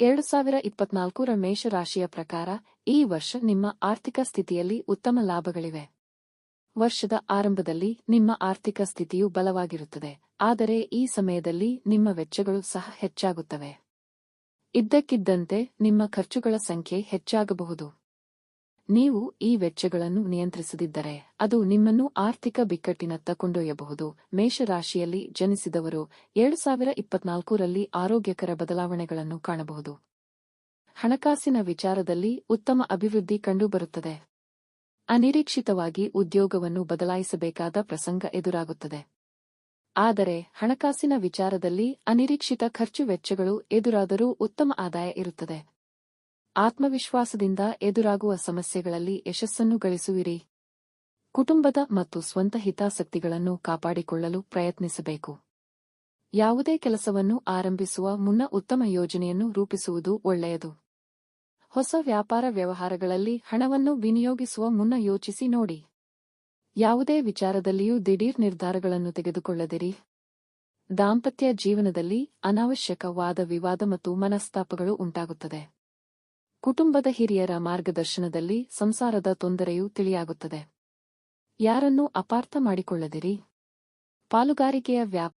ಎರಡು ಸಾವಿರ ಇಪ್ಪತ್ನಾಲ್ಕರ ಮೇಷರಾಶಿಯ ಪ್ರಕಾರ ಈ ವರ್ಷ ನಿಮ್ಮ ಆರ್ಥಿಕ ಸ್ಥಿತಿಯಲ್ಲಿ ಉತ್ತಮ ಲಾಭಗಳಿವೆ. ವರ್ಷದ ಆರಂಭದಲ್ಲಿ ನಿಮ್ಮ ಆರ್ಥಿಕ ಸ್ಥಿತಿಯು ಬಲವಾಗಿರುತ್ತದೆ, ಆದರೆ ಈ ಸಮಯದಲ್ಲಿ ನಿಮ್ಮ ವೆಚ್ಚಗಳು ಸಹ ಹೆಚ್ಚಾಗುತ್ತವೆ. ಇದ್ದಕ್ಕಿದ್ದಂತೆ ನಿಮ್ಮ ಖರ್ಚುಗಳ ಸಂಖ್ಯೆ ಹೆಚ್ಚಾಗಬಹುದು. ನೀವು ಈ ವೆಚ್ಚಗಳನ್ನು ನಿಯಂತ್ರಿಸದಿದ್ದರೆ ಅದು ನಿಮ್ಮನ್ನು ಆರ್ಥಿಕ ಬಿಕ್ಕಟ್ಟಿನತ್ತ ಕೊಂಡೊಯ್ಯಬಹುದು. ಮೇಷರಾಶಿಯಲ್ಲಿ ಜನಿಸಿದವರು ಎರಡು ಸಾವಿರ ಇಪ್ಪತ್ನಾಲ್ಕರಲ್ಲಿ ಆರೋಗ್ಯಕರ ಬದಲಾವಣೆಗಳನ್ನು ಕಾಣಬಹುದು. ಹಣಕಾಸಿನ ವಿಚಾರದಲ್ಲಿ ಉತ್ತಮ ಅಭಿವೃದ್ಧಿ ಕಂಡುಬರುತ್ತದೆ. ಅನಿರೀಕ್ಷಿತವಾಗಿ ಉದ್ಯೋಗವನ್ನು ಬದಲಾಯಿಸಬೇಕಾದ ಪ್ರಸಂಗ ಎದುರಾಗುತ್ತದೆ. ಆದರೆ ಹಣಕಾಸಿನ ವಿಚಾರದಲ್ಲಿ ಅನಿರೀಕ್ಷಿತ ಖರ್ಚು ವೆಚ್ಚಗಳು ಎದುರಾದರೂ ಉತ್ತಮ ಆದಾಯ ಇರುತ್ತದೆ. ಆತ್ಮವಿಶ್ವಾಸದಿಂದ ಎದುರಾಗುವ ಸಮಸ್ಯೆಗಳಲ್ಲಿ ಯಶಸ್ಸನ್ನು ಗಳಿಸುವಿರಿ. ಕುಟುಂಬದ ಮತ್ತು ಸ್ವಂತ ಹಿತಾಸಕ್ತಿಗಳನ್ನು ಕಾಪಾಡಿಕೊಳ್ಳಲು ಪ್ರಯತ್ನಿಸಬೇಕು. ಯಾವುದೇ ಕೆಲಸವನ್ನು ಆರಂಭಿಸುವ ಮುನ್ನ ಉತ್ತಮ ಯೋಜನೆಯನ್ನು ರೂಪಿಸುವುದು ಒಳ್ಳೆಯದು. ಹೊಸ ವ್ಯಾಪಾರ ವ್ಯವಹಾರಗಳಲ್ಲಿ ಹಣವನ್ನು ವಿನಿಯೋಗಿಸುವ ಮುನ್ನ ಯೋಚಿಸಿ ನೋಡಿ. ಯಾವುದೇ ವಿಚಾರದಲ್ಲಿಯೂ ದಿಢೀರ್ ನಿರ್ಧಾರಗಳನ್ನು ತೆಗೆದುಕೊಳ್ಳದಿರಿ. ದಾಂಪತ್ಯ ಜೀವನದಲ್ಲಿ ಅನಾವಶ್ಯಕವಾದ ವಿವಾದ ಮತ್ತು ಮನಸ್ತಾಪಗಳು ಉಂಟಾಗುತ್ತದೆ. ಕುಟುಂಬದ ಹಿರಿಯರ ಮಾರ್ಗದರ್ಶನದಲ್ಲಿ ಸಂಸಾರದ ತೊಂದರೆಯೂ ತಿಳಿಯಾಗುತ್ತದೆ. ಯಾರನ್ನೂ ಅಪಾರ್ಥ ಮಾಡಿಕೊಳ್ಳದಿರಿ. ಪಾಲುಗಾರಿಕೆಯ ವ್ಯಾಪ